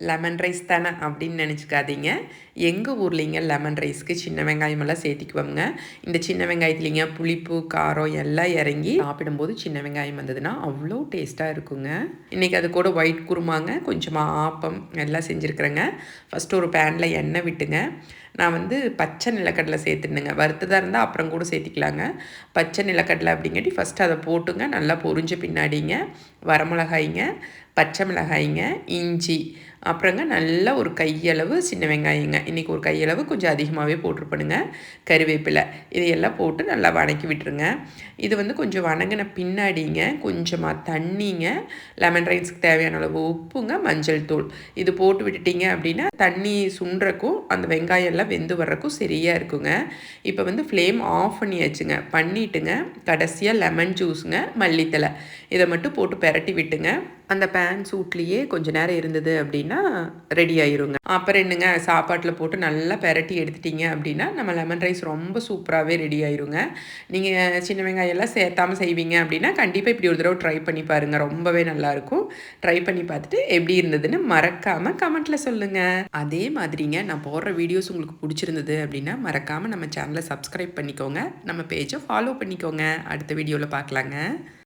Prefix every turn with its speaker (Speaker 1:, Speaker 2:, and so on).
Speaker 1: Lemon rice தானே அப்படின்னு நினச்சிக்காதீங்க. எங்கள் ஊர்லேங்க லெமன் ரைஸ்க்கு சின்ன வெங்காயம் எல்லாம் சேர்த்திக்குவோங்க இந்த சின்ன வெங்காயத்துலேங்க புளிப்பு காரம் எல்லாம் இறங்கி சாப்பிடும்போது சின்ன வெங்காயம் வந்ததுன்னா அவ்வளோ டேஸ்ட்டாக இருக்குங்க. இன்றைக்கி அது கூட ஒயிட் குருமாங்க. கொஞ்சமாக ஆப்பம் எல்லாம் செஞ்சுருக்குறேங்க. ஃபஸ்ட்டு ஒரு பேனில் எண்ணெய் விட்டுங்க. நான் வந்து பச்சை நிலக்கடலை சேர்த்துனுங்க வறுத்ததாக இருந்தால் அப்புறம் கூட சேர்த்திக்கலாங்க. பச்சை நிலக்கடலை அப்படிங்காட்டி ஃபஸ்ட்டு அதை போட்டுங்க. நல்லா பொறிஞ்ச பின்னாடிங்க. வரமிளகாய்ங்க பச்சை மிளகாய்ங்க இஞ்சி. அப்புறங்க நல்லா ஒரு கையளவு சின்ன வெங்காயங்க. இன்றைக்கி ஒரு கையளவு கொஞ்சம் அதிகமாகவே போட்டிருப்பணுங்க கருவேப்பிலை. இதையெல்லாம் போட்டு நல்லா வணக்கி விட்டுருங்க. இது வந்து கொஞ்சம் வணங்கின பின்னாடிங்க. கொஞ்சமாக தண்ணிங்க. லெமன் ரைஸ்க்கு தேவையான அளவு உப்புங்க மஞ்சள் தூள். இது போட்டு விட்டுட்டிங்க அப்படின்னா தண்ணி சுண்டுறக்கும் அந்த வெங்காயம் எல்லாம் வெந்து வர்றக்கும் சரியாக இருக்குங்க. இப்போ வந்து ஃப்ளேம் ஆஃப் பண்ணியாச்சுங்க. பண்ணிவிட்டுங்க கடைசியாக லெமன் ஜூஸுங்க மல்லித்தலை இதை மட்டும் போட்டு பெரட்டி விட்டுங்க. அந்த பேன் சூட்லேயே கொஞ்சம் நேரம் இருந்தது அப்படின்னா ரெடி ஆயிருங்க. அப்புறம் என்னங்க சாப்பாட்டில் போட்டு நல்லா பெரட்டி எடுத்துட்டிங்க அப்படின்னா நம்ம லெமன் ரைஸ் ரொம்ப சூப்பராகவே ரெடி ஆயிருங்க. நீங்கள் சின்ன வெங்காயம் எல்லாம் சேர்த்தாமல் செய்வீங்க அப்படின்னா கண்டிப்பாக இப்படி ஒரு தடவை ட்ரை பண்ணி பாருங்கள் ரொம்பவே நல்லாயிருக்கும் ட்ரை பண்ணி பார்த்துட்டு எப்படி இருந்ததுன்னு மறக்காமல் கமெண்ட்டில் சொல்லுங்கள் அதே மாதிரிங்க நான் போடுற வீடியோஸ் உங்களுக்கு பிடிச்சிருந்தது அப்படின்னா மறக்காமல் நம்ம சேனலை சப்ஸ்கிரைப் பண்ணிக்கோங்க. நம்ம பேஜை ஃபாலோ பண்ணிக்கோங்க. அடுத்த வீடியோவில் பார்க்கலாங்க.